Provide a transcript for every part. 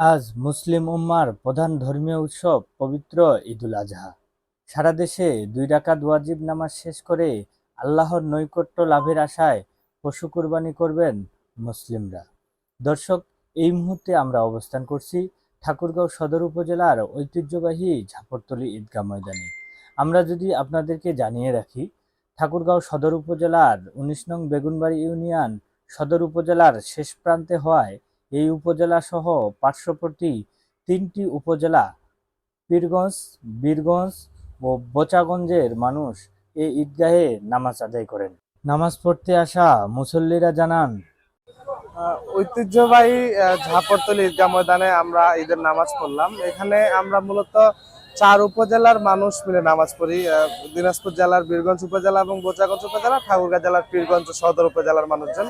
আজ মুসলিম উম্মার প্রধান ধর্মীয় উৎসব পবিত্র ঈদুল আজহা। সারা দেশে দুই রাকাত ওয়াজিব নামাজ শেষ করে আল্লাহর নৈকট্য লাভের আশায় পশু কুরবানি করবেন মুসলিমরা। দর্শক, এই মুহূর্তে আমরা অবস্থান করছি ঠাকুরগাঁও সদর উপজেলার ঐতিহ্যবাহী ঝাপড়তলি ঈদগাহ ময়দানে। আমরা যদি আপনাদেরকে জানিয়ে রাখি, ঠাকুরগাঁও সদর উপজেলার উনিশ নং বেগুনবাড়ি ইউনিয়ন সদর উপজেলার শেষ প্রান্তে হওয়ায় এই উপজেলা সহ পার্শ্ববর্তী তিনটি উপজেলা পীরগঞ্জ, বীরগঞ্জ ও বোচাগঞ্জের মানুষ এই ঈদগাহে নামাজ আদায় করেন। নামাজ পড়তে আসা মুসল্লিরা জানান ঐতিহ্যবাহী ঝাপড়তলি ঈদগাহ ময়দানে আমরা ঈদের নামাজ পড়লাম। এখানে আমরা মূলত চার উপজেলার মানুষ মিলে নামাজ পড়ি। দিনাজপুর জেলার বীরগঞ্জ উপজেলা এবং বোচাগঞ্জ উপজেলা, ঠাকুরগাঁ জেলার পীরগঞ্জ সদর উপজেলার মানুষজন।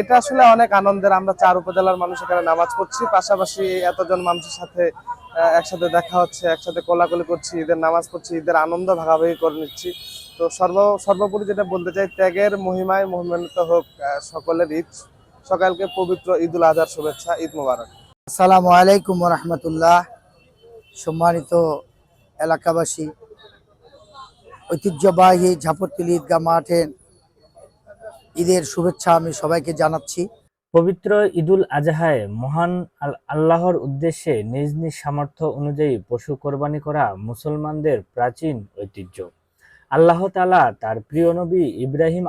এটা আসলে অনেক আনন্দের। আমরা চার উপজেলার মানুষ এখানে নামাজ পড়ছি। পাশাপাশি এতজন মানুষের সাথে একসাথে দেখা হচ্ছে, একসাথে কোলাকুলি করছি, ঈদের নামাজ পড়ছি, ঈদের আনন্দ ভাগাভাগি করে নিচ্ছি। তো সর্ব, সর্বোপরি যেটা বলতে চাই, ত্যাগের মহিমায় মহিমান্বিত হোক সকলের ঈদ। সকালকে পবিত্র ঈদুল আজহার শুভেচ্ছা, ঈদ মোবারক। আসসালামু আলাইকুম রহমতুল্লাহ সম্মানিত এলাকাবাসী, ঐতিহ্যবাহী ঝাপরতুলি ঈদগাহ মাঠে ঈদের শুভেচ্ছা আমি সবাইকে জানাচ্ছি। পবিত্র ঈদুল আজহায় মহান আল্লাহর উদ্দেশ্যে নিজ নিজ সামর্থ্য অনুযায়ী পশু কোরবানি করা মুসলমানদের প্রাচীন ঐতিহ্য। আল্লাহ তালা তার প্রিয় নবী ইব্রাহিম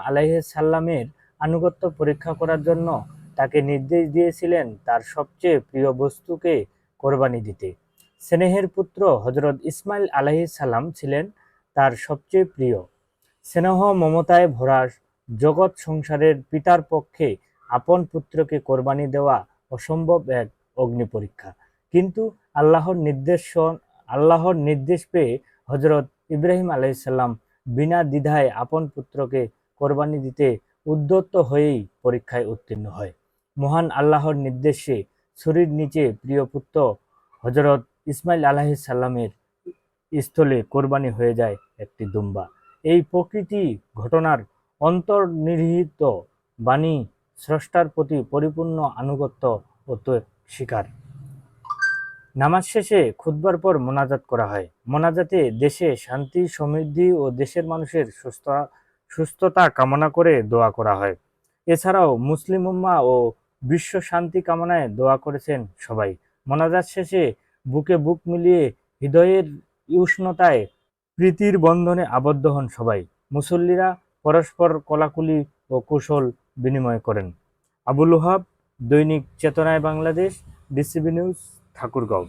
সাল্লামের আনুগত্য পরীক্ষা করার জন্য তাকে নির্দেশ দিয়েছিলেন তার সবচেয়ে প্রিয় বস্তুকে কোরবানি দিতে। স্নেহের পুত্র হজরত ইসমাইল আলাইহিস সালাম ছিলেন তার সবচেয়ে প্রিয়। স্নেহ মমতায় ভরা জগৎ সংসারের পিতার পক্ষে আপন পুত্রকে কোরবানি দেওয়া অসম্ভব এক অগ্নি পরীক্ষা। কিন্তু আল্লাহর নির্দেশ আল্লাহর নির্দেশ পেয়ে হজরত ইব্রাহিম আলাইসাল্লাম বিনা দ্বিধায় আপন পুত্রকে কোরবানি দিতে উদ্যত হয়েই পরীক্ষায় উত্তীর্ণ হয়। মহান আল্লাহর নির্দেশে ছুরির নিচে প্রিয় পুত্র হজরত ইসমাইল আলাহিস সাল্লামের স্থলে কোরবানি হয়ে যায় একটি দুম্বা। এই প্রকৃতি ঘটনার অন্তর্নিহিত বাণী স্রষ্টার প্রতি পরিপূর্ণ আনুগত্য ও স্বীকার। নামাজ শেষে খুদবার পর মোনাজাত করা হয়। মোনাজাতে দেশে শান্তি, সমৃদ্ধি ও দেশের মানুষের সুস্থ, সুস্থতা কামনা করে দোয়া করা হয়। এছাড়াও মুসলিম উম্মা ও বিশ্ব শান্তি কামনায় দোয়া করেছেন সবাই। মোনাজাত শেষে বুকে বুক মিলিয়ে হৃদয়ের উষ্ণতায় প্রীতির বন্ধনে আবদ্ধ হন সবাই। মুসল্লিরা পরস্পর কলাকুলি ও কুশল বিনিময় করেন। আবুল ওহাব দৈনিক চেতনায় বাংলাদেশ ডিসিবি নিউজ ঠাকুরগাঁও।